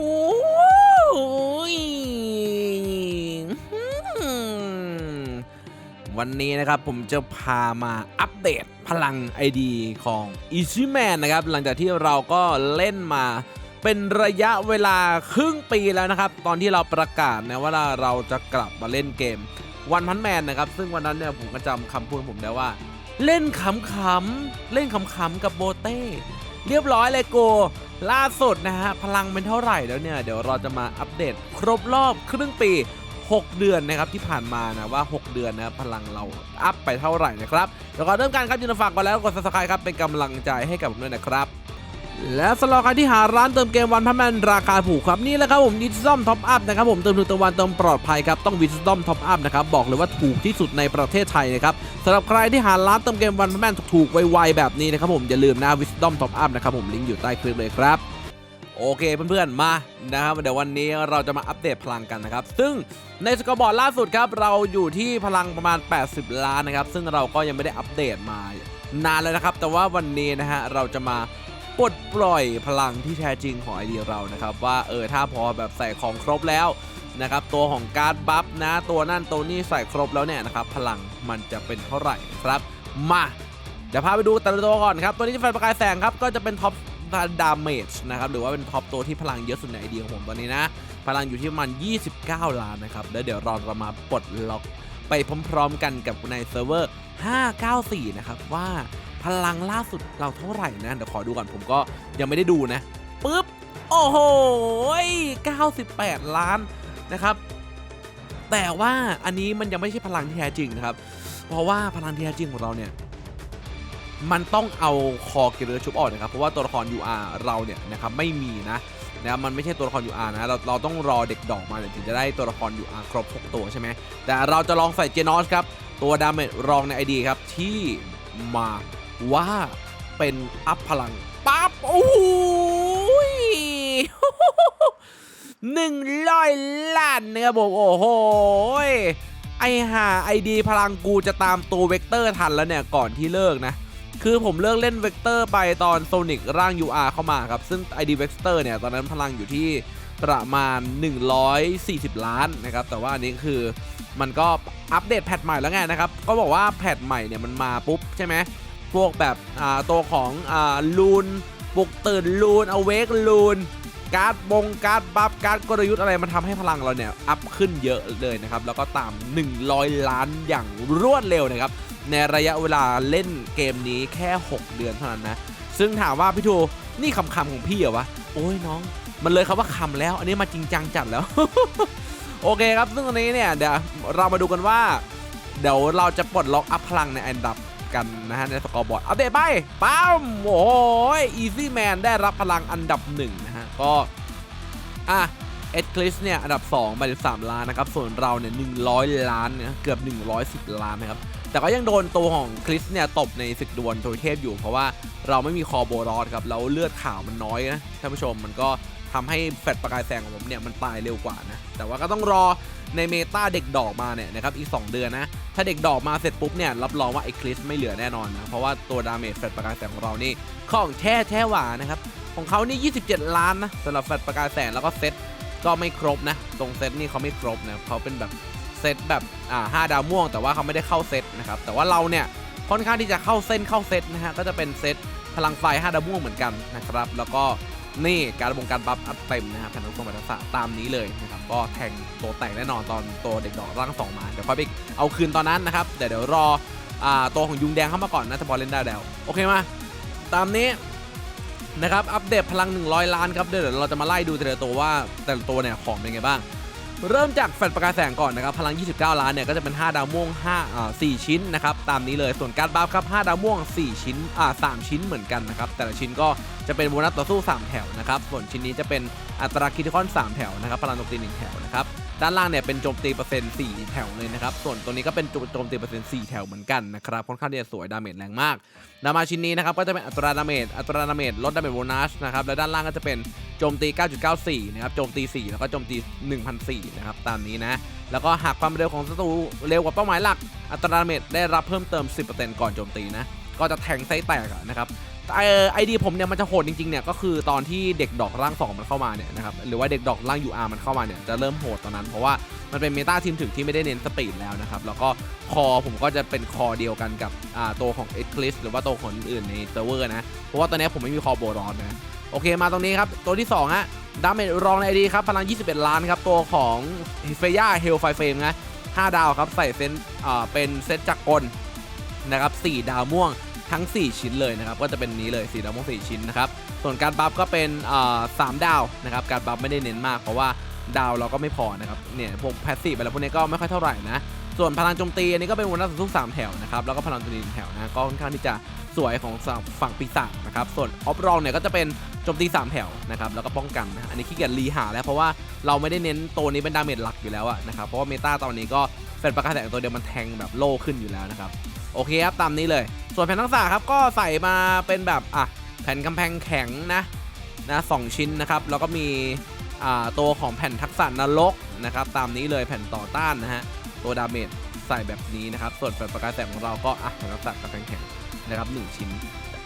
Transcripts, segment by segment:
โอ้ยวันนี้นะครับผมจะพามาอัปเดตพลัง ID ของ Easy Man นะครับ หลังจากที่เราก็เล่นมาเป็นระยะเวลาครึ่งปีแล้วนะครับ ตอนที่เราประกาศนะว่าเราจะกลับมาเล่นเกมวันพันแมนนะครับ ซึ่งวันนั้นเนี่ยผมก็จำคำพูดผมได้ว่า เล่นขำๆ เล่นขำๆ กับโบเต้ เรียบร้อยเลยโก ล่าสุดนะฮะ พลังเป็นเท่าไหร่แล้วเนี่ย เดี๋ยวเราจะมาอัปเดตครบรอบครึ่งปี 6 เดือนนะครับที่ผ่านมานะว่า 6 เดือนนะพลังเราอัพไปเท่าไหร่นะครับเดี๋ยวก่อนเริ่มการครับอยินดีฝากก่อนแล้วกด subscribe ครับเป็นกำลังใจให้กับผมด้วยนะครับ และสำหรับใครที่หาร้านเติมเกมวันพันแมนราคาถูกครับนี่แหละครับผมวิสตอมท็อปอัพนะครับผมเติมถูกเติมวันเติมปลอดภัยครับต้องวิสตอมท็อปอัพนะครับบอกเลยว่าถูกที่สุดในประเทศไทยนะครับสำหรับใครที่หาร้านเติมเกมวันพันแมนถูกๆไวๆแบบนี้นะครับผมอย่าลืมนะวิสตอมท็อปอัพนะครับผมลิงก์อยู่ใต้คลิปเลยครับโอเคเพื่อนๆมานะครับเดี๋ยววันนี้เราจะมาอัปเดตพลังกันนะครับ ซึ่งในสกอร์บอร์ดล่าสุดครับ เราอยู่ที่พลังประมาณ 80 ล้านนะครับ ซึ่งเราก็ยังไม่ได้อัปเดตมานานเลยนะครับ แต่ว่าวันนี้นะฮะเราจะมา ปลดปล่อยพลังที่แท้จริงของไอเดียเรานะครับ ว่าเออถ้าพอแบบใส่ของครบแล้วนะครับตัวของการ์ดบัฟนะตัวนั่นตัวนี้ใส่ครบแล้วเนี่ยนะครับพลังมันจะเป็นเท่าไหร่ครับมาเดี๋ยวพาไปดูแต่ละตัวก่อนครับ ตัวนี้จะไฟประกายแสงครับ ก็จะเป็นท็อปดาเมจนะครับหรือว่าเป็นท็อปตัวที่พลังเยอะสุดในไอเดียของผมตอนนี้นะ พลังอยู่ที่ประมาณ 29 ล้านนะครับ แล้วเดี๋ยวเราจะมาปลดล็อกไปพร้อมๆกันกับในเซิร์ฟเวอร์ 594 นะครับว่า พลังล่าสุดเราเท่าไหร่นะ เดี๋ยวขอดูก่อนผมก็ยังไม่ได้ดูนะปึ๊บ โอ้โห 98 ล้านนะครับ แต่ว่าอันนี้มันยังไม่ใช่พลังที่แท้จริงนะครับ เพราะว่าพลังที่แท้จริงของเราเนี่ย มันต้องเอาคอเกเรอชุบออกนะครับ เพราะว่าตัวละคร UR เราเนี่ยนะครับไม่มีนะนะมันไม่ใช่ตัวละคร UR นะเราเราต้องรอเด็กดอกมาถึงจะได้ตัวละคร UR ครบทุกตัวใช่ไหมแต่เราจะลองใส่เจนอสครับ ตัวดาเมจรองใน ID ครับที่มา ว่าเป็นอัพพลังปั๊บโอ้โหหนึ่งร้อยล้านนะครับผมโอ้โหไอห่าไอดีพลังกูจะตามตัวเวกเตอร์ทันแล้วเนี่ย ก่อนที่เลิกนะ คือผมเลิกเล่นเวกเตอร์ไปตอนโซนิกร่าง UR เข้ามาครับ ซึ่ง ID เวกเตอร์เนี่ย ตอนนั้นพลังอยู่ที่ประมาณ 140 ล้านนะครับ แต่ว่าอันนี้คือมันก็อัปเดตแพทใหม่แล้วไงนะครับ ก็บอกว่าแพทใหม่เนี่ยมันมาปุ๊บใช่ไหม พวกแบบอ่าตัวของอ่าลูนปลุกตื่นลูนเอาเวกลูนการ์ดบงการ์ดบัฟการ์ดกลยุทธ์อะไรมันทำให้พลังเราเนี่ยอัพขึ้นเยอะเลยนะครับ แล้วก็ตาม 100 ล้านอย่างรวดเร็วนะครับ ในระยะเวลาเล่นเกมนี้แค่ 6 เดือนเท่านั้นนะ ซึ่งถามว่าพี่ทูนี่คำคำของพี่เหรอวะ โอ้ยน้อง มันเลยคำว่าคำแล้ว อันนี้มาจริงจังจัดแล้ว โอเคครับ ซึ่งตอนนี้เนี่ยเดี๋ยวเรามาดูกันว่า เดี๋ยวเราจะปลดล็อกอัพพลังในอันดับ กันนะฮะในสกอร์บอร์ดอัปเดตไปปั๊มโอ้โหอีซี่แมนได้รับพลังอันดับหนึ่งนะฮะก็อะเอ็ดคลิสเนี่ยอันดับ2ไป13 ล้านนะครับ ส่วนเราเนี่ย100 ล้านเนี่ยเกือบ 110 ล้านนะครับ แต่ก็ยังโดนตัวของคริสเนี่ยตบในศึกดวลโทเทพอยู่ เพราะว่าเราไม่มีคอโบรอดครับแล้วเลือดขาวมันน้อยนะท่านผู้ชมมันก็ทำให้แฟลชประกายแสงของผมเนี่ยมันตายเร็วกว่านะ แต่ว่าก็ต้องรอในเมตาเด็กดอกมาเนี่ยนะครับอีก 2 เดือนนะ ถ้าเด็กดอกมาเสร็จปุ๊บเนี่ยรับรองว่าไอ้คริสไม่เหลือแน่นอนนะ เพราะว่าตัวดาเมจแฟลชประกายแสงของเรานี่ของแท้แท้หวานะครับ ของเขานี่ 27 ล้านนะสำหรับแฟลชประกายแสงแล้วก็เซตก็ไม่ครบนะ ตรงเซตนี่เขาไม่ครบนะเขาเป็นแบบเซตแบบอ่าห้าดาวม่วง แต่ว่าเขาไม่ได้เข้าเซตนะครับ แต่ว่าเราเนี่ยค่อนข้างที่จะเข้าเส้นเข้าเซตนะฮะก็จะเป็นเซตพลังไฟ5ดาวม่วงเหมือนกันนะครับ แล้วก็ นี่การบงการบัฟอัพเต็มนะครับแผ่นทรงบัตรศาสตร์ตามนี้เลยนะครับก็แทงตัวแตกแน่นอนตอนตัวเด็กดอกร่างสองมาเดี๋ยวค่อยไปเอาคืนตอนนั้นนะครับเดี๋ยวเดี๋ยวรอตัวของยุงแดงเข้ามาก่อนนะถ้าพอเล่นได้แล้วโอเคมาตามนี้นะครับอัปเดตพลัง 100 ล้านครับเดี๋ยวเราจะมาไล่ดูแต่ละตัวว่าแต่ละตัวเนี่ยของเป็นไงบ้าง เริ่มจากแฟลชประกายแสงก่อนนะครับ พลัง 29 ล้านเนี่ยก็จะเป็น 5 ดาวม่วง5อ่า4ชิ้นนะครับ ตามนี้เลย ส่วนการ์ดบัฟครับ 5 ดาวม่วง 4 ชิ้นอ่า3ชิ้นเหมือนกันนะครับ แต่ละชิ้นก็จะเป็นโบนัสต่อสู้ 3 แถวนะครับ ส่วนชิ้นนี้จะเป็นอัตราคิทิคอน 3 แถวนะครับ พลังโจมตี1แถวนะครับ ด้านล่างเนี่ยเป็นโจมตีเปอร์เซ็นต์4แถวเลยนะครับ ส่วนตัวนี้ก็เป็นโจมตีเปอร์เซ็นต์4แถวเหมือนกันนะครับ ค่อนข้างที่จะสวยดาเมจแรงมากดามาชิ้นนี้นะครับก็จะเป็นอัตราดาเมจ อัตราดาเมจลดดาเมจโบนัสนะครับ และด้านล่างก็จะเป็นโจมตี 9.94 นะครับ โจมตี 4 แล้วก็โจมตี 1,004นะครับ ตามนี้นะ แล้วก็หากความเร็วของศัตรูเร็วกว่าเป้าหมายหลัก อัตราดาเมจได้รับเพิ่มเติม 10%ก่อนโจมตีนะ ก็จะแทงไส้แตกนะครับไอไอดีผมเนี่ยมันจะโหดจริงๆเนี่ยก็คือตอนที่เด็กดอกร่างสองมันเข้ามาเนี่ยนะครับหรือว่าเด็กดอกร่างยูอาร์มันเข้ามาเนี่ยจะเริ่มโหดตอนนั้นเพราะว่ามันเป็นเมตาทีมถึงที่ไม่ได้เน้นสปีดแล้วนะครับแล้วก็คอผมก็จะเป็นคอเดียวกันกับตัวของเอ็กคลิสหรือว่าตัวของอื่นๆในเซิร์ฟเวอร์นะเพราะว่าตอนนี้ผมไม่มีคอโบรอนนะโอเคมาตรงนี้ครับตัวที่2ฮะดาเมจรองในไอดีครับพลัง 21 ล้านครับตัวของเฟย่าเฮลไฟเฟมนะ5ดาวครับใส่เซนเป็นเซตจักรกลนะครับ4ดาวม่วง ทั้ง 4 ชิ้นเลยนะครับ ก็จะเป็นนี้เลยสีดาวม่วง4ชิ้นนะครับ ส่วนการบัฟก็เป็นสามดาวนะครับ การบัฟไม่ได้เน้นมากเพราะว่าดาวเราก็ไม่พอนะครับ เนี่ยพวกแพสซีฟอะไรพวกนี้ก็ไม่ค่อยเท่าไหร่นะ ส่วนพลังโจมตีอันนี้ก็เป็นวันละทุกสามแถวนะครับ แล้วก็พลังโจมตีหนึ่งแถวนะก็ค่อนข้างที่จะสวยของฝั่งปีศาจนะครับ ส่วนออฟรองเนี่ยก็จะเป็นโจมตีสามแถวนะครับ แล้วก็ป้องกันนะ อันนี้ขี้เกียจรีหาแล้วเพราะว่าเราไม่ได้เน้นตัวนี้เป็นดาเมจหลักอยู่แล้วอะนะครับ เพราะว่าเมตาตอนนี้ก็เป็นประกาศแสงตัวเดียวมันแทงแบบโล่ขึ้นอยู่แล้วนะครับ โอเคครับตามนี้เลย ส่วนแผ่นทักษะครับก็ใส่มาเป็นแบบอะแผ่นกำแพงแข็งนะนะสองชิ้นนะครับ แล้วก็มีอ่าตัวของแผ่นทักษะนรกนะครับ ตามนี้เลยแผ่นต่อต้านนะฮะตัวดาเมจใส่แบบนี้นะครับ ส่วนแผ่นประกายแสงของเราก็อะแผ่นทักษะกำแพงแข็งนะครับหนึ่งชิ้น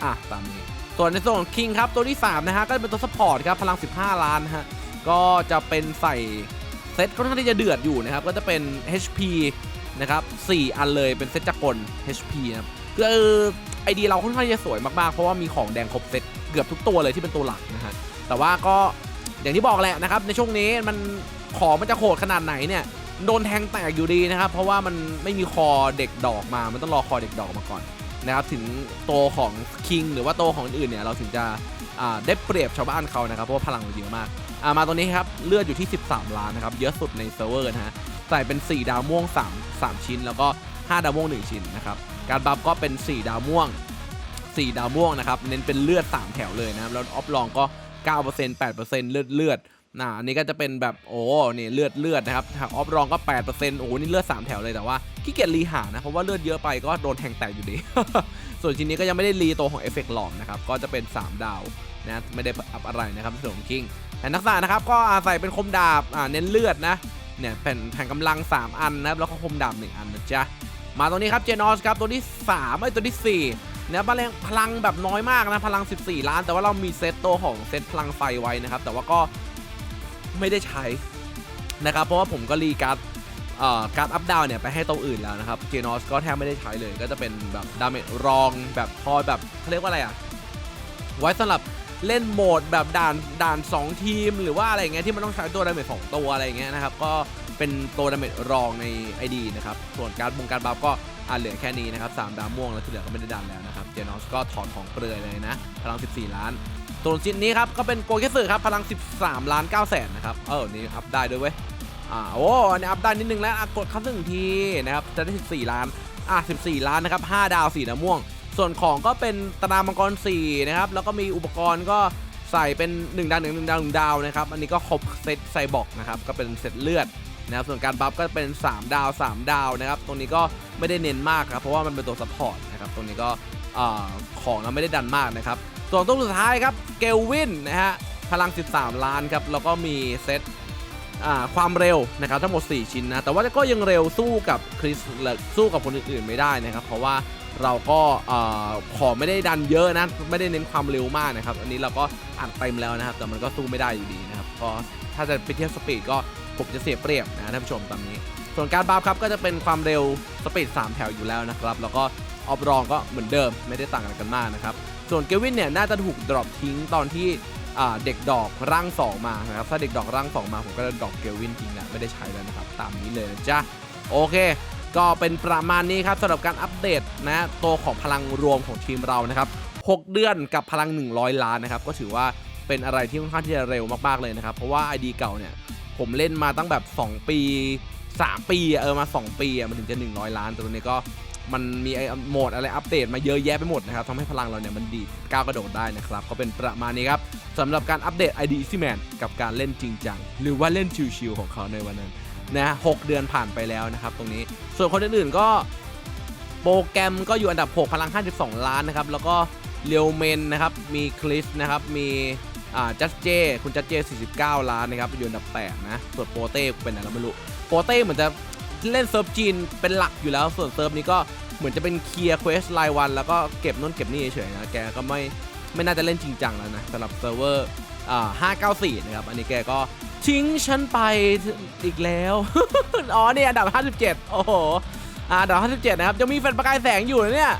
อะตามนี้ ส่วนในส่วนของคิงครับตัวที่3นะฮะก็เป็นตัวซัพพอร์ตครับพลัง 15 ล้านฮะก็จะเป็นใส่เซตค่อนข้างที่จะเดือดอยู่นะครับ ก็จะเป็น HP นะครับ4อันเลยเป็นเซตจักร HP นะครับคือไอดีเราค่อนข้างจะสวยมากๆ เพราะว่ามีของแดงครบเซตเกือบทุกตัวเลยที่เป็นตัวหลักนะฮะแต่ว่าก็อย่างที่บอกแหละนะครับ ในช่วงนี้มันของมันจะโหดขนาดไหนเนี่ยโดนแทงแตกอยู่ดีนะครับ เพราะว่ามันไม่มีคอเด็กดอกมา มันต้องรอคอเด็กดอกมาก่อนนะครับถึงโตวของคิงหรือว่าโตวของอื่นเนี่ยเราถึงจะได้เปรียบชาวบ้านเขานะครับเพราะว่าพลังเราเยอะมากามาตัวนี้ครับเลือดอยู่ที่ 13 ล้านนะครับเยอะสุดในเซิร์ฟเวอร์นะฮะ ใส่เป็น 4 ดาวม่วง 3 3 ชิ้น แล้วก็ 5 ดาวม่วง 1 ชิ้นนะครับ การบัฟก็เป็น 4 ดาวม่วง 4 ดาวม่วงนะครับ เน้นเป็นเลือด 3 แถวเลยนะครับ แล้วออฟลองก็ 9% 8%เลือดเลือดนะอันนี้ก็จะเป็นแบบโอ้เนี่เลือดเลือดนะครับทางออฟรองก็ 8%โอ้โหนี่เลือด 3 แถวเลยแต่ว่าขี้เกียจรีหานะ เพราะว่าเลือดเยอะไปก็โดนแทงแตกอยู่ดี ส่วนชิ้นนี้ก็ยังไม่ได้รีตัวของเอฟเฟกต์หลอมนะครับ ก็จะเป็น 3 ดาวนะไม่ได้อัพอะไรนะครับส่วนของคิงแผ่นักษะนะครับก็อาศัยเป็นคมดาบอ่าเน้นเลือดนะ เนี่ยแผ่นแผ่นกำลัง 3 อันนะครับแล้วก็คมดาบ1อันนะจ๊ะมาตรงนี้ครับเจนอสครับตัวที่3ไอ้ตัวที่4เนี่ยพลังพลังแบบน้อยมากนะพลัง 14 ล้าน แต่ว่าเรามีเซตตัวของเซตพลังไฟไว้นะครับ แต่ว่าก็ไม่ได้ใช้นะครับ เพราะว่าผมก็รีการ์ดเอ่อการ์ดอัพดาวเนี่ยไปให้ตัวอื่นแล้วนะครับเจนอสก็แทบไม่ได้ใช้เลย ก็จะเป็นแบบดาเมจรองแบบพอแบบเขาเรียกว่าอะไรอะไว้สำหรับ เล่นโหมดแบบด่านด่าน 2 ทีม หรือว่าอะไรเงี้ยที่มันต้องใช้ตัวดาเมจสองตัวอะไรเงี้ยนะครับก็เป็นตัวดาเมจรองใน ID นะครับส่วนการบงการบัฟก็อ่าเหลือแค่นี้นะครับ3ดาวม่วงแล้วที่เหลือก็ไม่ได้ดันแล้วนะครับเจนอสก็ถอดของเปลือยเลยนะพลัง 14 ล้านส่วนชิ้นนี้ครับก็เป็นโกเกสึครับพลัง 13 ล้าน9แสนนะครับเออนี่อัพได้ด้วยเว้ยอ่าโอ้อันนี้อัพได้นิดนึงแล้วกดคัสหนึ่งทีนะครับจะได้14ล้านอะ14 ล้านนะครับ5ดาว4ดาวม่วง ส่วนของก็เป็นตารางมังกร4นะครับ แล้วก็มีอุปกรณ์ก็ใส่เป็น 1 ดาว1 1ดาว1ดาวนะครับ อันนี้ก็ครบเซตไซบอกนะครับ ก็เป็นเซตเลือดนะครับ ส่วนการบัฟก็เป็น 3 ดาว 3 ดาวนะครับ ตรงนี้ก็ไม่ได้เน้นมากครับ เพราะว่ามันเป็นตัวซัพพอร์ตนะครับ ตรงนี้ก็ของเราไม่ได้ดันมากนะครับ ส่วนตัวสุดท้ายครับ เกลวินนะฮะ พลัง 13 ล้านครับ แล้วก็มีเซตความเร็วนะครับทั้งหมด 4 ชิ้นนะ แต่ว่าก็ยังเร็วสู้กับคริสสู้กับคนอื่นๆไม่ได้นะครับ เพราะว่า เราก็ขอไม่ได้ดันเยอะนะไม่ได้เน้นความเร็วมากนะครับ อันนี้เราก็อัดเต็มแล้วนะครับ แต่มันก็สู้ไม่ได้อยู่ดีนะครับก็ถ้าจะไปเทียบสปีดก็ผมจะเสียเปรียบนะท่านผู้ชมตามนี้ ส่วนการบัฟครับก็จะเป็นความเร็วสปีด3แถวอยู่แล้วนะครับ แล้วก็ออฟรองก็เหมือนเดิมไม่ได้ต่างกันมากนะครับ ส่วนเกวินเนี่ยน่าจะถูกดรอปทิ้งตอนที่เด็กดอกร่าง 2 มานะครับถ้าเด็กดอกร่าง 2 มาผมก็จะดรอกเกวินทิ้งแล้วไม่ได้ใช้แล้วนะครับตามนี้เลยนะจ้ะโอเค ก็เป็นประมาณนี้ครับสำหรับการอัปเดตนะตัวของพลังรวมของทีมเรานะครับ 6 เดือนกับพลัง 100 ล้านนะครับ ก็ถือว่าเป็นอะไรที่ค่อนข้างที่จะเร็วมาก ๆ เลยนะครับ เพราะว่า ID เก่าเนี่ย ผมเล่นมาตั้งแบบ 2 ปี 3 ปีเออมา 2 ปีมันถึงจะ 100 ล้าน แต่ตัวนี้ก็มันมีไอ้โหมดอะไรอัปเดตมาเยอะแยะไปหมดนะครับทำให้พลังเราเนี่ยมันดีก้าวกระโดดได้นะครับ ก็เป็นประมาณนี้ครับสำหรับการอัปเดต ID Easy Man กับการเล่นจริงจังหรือว่าเล่นชิวๆของเขาในวันนั้น นะหกเดือนผ่านไปแล้วนะครับตรงนี้ ส่วนคนอื่นๆก็โปรแกรมก็อยู่อันดับ 6 พลัง 52 ล้านนะครับ แล้วก็เรียวเมนนะครับ มีคลิสนะครับ มีอ่าจัสเจ คุณจัสเจ 49 ล้านนะครับ อยู่อันดับ 8 นะ ส่วนโปเต้เป็นอะไรเราไม่รู้ โปเต้เหมือนจะเล่นเซิร์ฟจีนเป็นหลักอยู่แล้ว ส่วนเซิร์ฟนี้ก็เหมือนจะเป็นเคลียร์เควสรายวัน แล้วก็เก็บนู่นเก็บนี่เฉยๆนะ แกก็ไม่ไม่น่าจะเล่นจริงจังแล้วนะสำหรับเซิร์ฟเวอร์อ่า594 นะครับ อันนี้แกก็ ทิ้งฉันไปอีกแล้ว อ๋อเนี่ยอันดับ 57 โอ้โหอ่าอันดับ 57 นะครับ จะมีแฟนประกายแสงอยู่นะเนี่ย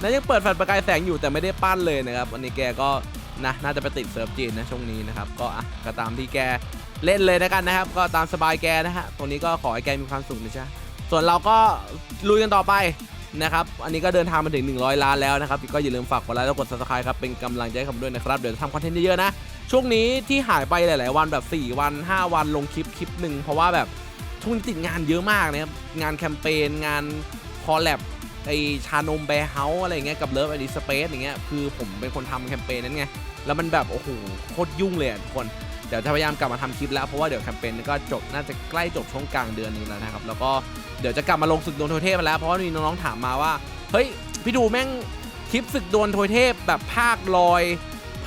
นะยังเปิดแฟนประกายแสงอยู่แต่ไม่ได้ปั้นเลยนะครับอันนี้แกก็นะน่าจะไปติดเซิร์ฟจีนนะช่วงนี้นะครับ ก็อะก็ตามที่แกเล่นเลยนะกันนะครับ ก็ตามสบายแกนะฮะตรงนี้ก็ขอให้แกมีความสุขนะจ๊ะส่วนเราก็ลุยกันต่อไปนะครับ อันนี้ก็เดินทางมาถึง 100 ล้านแล้วนะครับ ก็อย่าลืมฝากกดไลค์และกด subscribe ครับ เป็นกำลังใจให้ผมด้วยนะครับ เดี๋ยวจะทำคอนเทนต์เยอะๆนะ ช่วงนี้ที่หายไปหลาย ๆ วันแบบ 4 วัน 5 วันลงคลิปคลิปหนึ่งเพราะว่าแบบช่วงนี้ติดงานเยอะมากนะครับงานแคมเปญงานคอลแลบไอชานมแบร์เฮาส์อะไรเงี้ยกับเลิฟไอดีสเปซอย่างเงี้ยคือผมเป็นคนทำแคมเปญนั้นไง แล้วมันแบบโอ้โหโคตรยุ่งเลยทุกคนเดี๋ยวจะพยายามกลับมาทำคลิปแล้วเพราะว่าเดี๋ยวแคมเปญก็จบน่าจะใกล้จบช่วงกลางเดือนนี้แล้วนะครับแล้วก็เดี๋ยวจะกลับมาลงศึกดวลโทเทพมาแล้วเพราะว่ามีน้องๆถามมาว่าเฮ้ยพี่ดูแม่งคลิปศึกดวลโทเทพแบบภาคลอย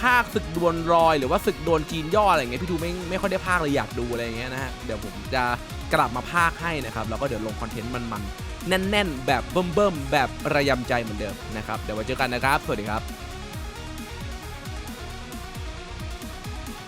ภาคศึกดวลรอยหรือว่าศึกดวลจีนย่ออะไรเงี้ยพี่ดูไม่ไม่ค่อยได้ภาคเลยอยากดูอะไรเงี้ยนะฮะเดี๋ยวผมจะกลับมาภาคให้นะครับแล้วก็เดี๋ยวลงคอนเทนต์มันๆแน่น ๆ แบบเบิ่มๆแบบระยำใจเหมือนเดิมนะครับเดี๋ยวไว้เจอกันนะครับสวัสดีครับ